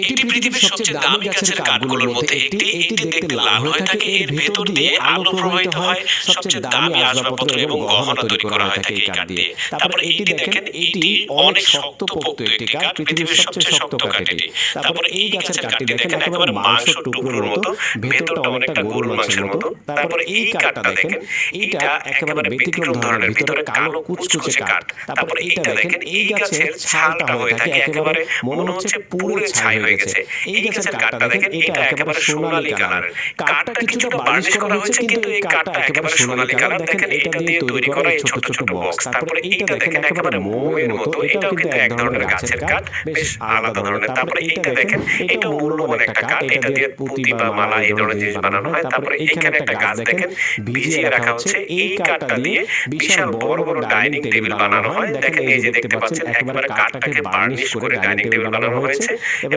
এটি পৃথিবীর সবচেয়ে দামি গাছের কাঠগুলোর মধ্যে একটি। এটি দেখতে লাল হয়ে থাকে এর ভেতর দিয়ে আলো প্রবাহিত হয় সবচেয়ে দামি আসবাবপত্র এবং গহনা তৈরি করা হয়ে থাকে এই কাঠ দিয়ে। তারপর এটি দেখেন এটি অনেক শক্তপোক্ত একটি কাঠ পৃথিবীর সবচেয়ে শক্ত কাঠ এটি। তারপর এই গাছের কাঠটি দেখেন একেবারে মাংস টুকরোর মতো ভেতরটা অনেকটা গরুর মাংসের মতো তারপর এই কাঠটা দেখেন এইটা একেবারে ব্যতিক্রম ধরনের ভিতরে কালো কুচকুচে কাঠ তারপর এইটা দেখেন এই গাছের ছালটা হয়ে থাকে একেবারে মনে হচ্ছে পুরো ছাই হয়ে গেছে। এই গাছের কাঠটা দেখেন এটা একেবারে সোনালী কালার কাঠটা কিছুটা বার্নিশ করা হয়েছে কিন্তু এই কাঠটা একেবারে সোনালী কালার। দেখেন এটা দিয়ে তৈরি করা এই ছোট ছোট বক্স তারপর এইটা দেখেন একেবারে মোমের মতো এটাও কিন্তু এক ধরনের গাছের কাঠ বেশ আলাদা ধরনের। তারপর এইটা দেখেন এটা মূল্যবান একটা কাঠ এটা দিয়ে পুঁতি বা মালা এই ধরনের জিনিস বানানো হয়। তারপর এইখানে একটা গাছ দেখেন ভিজিয়ে রাখা হচ্ছে এই কাঠটা দিয়ে বিশাল বড় বড় ডাইনিং টেবিল বানানো হয় দেখেন এই যে দেখতে পাচ্ছেন একেবারে কাঠটাকে বার্নিশ করে ডাইনিং টেবিল বানানো হয়েছে এবং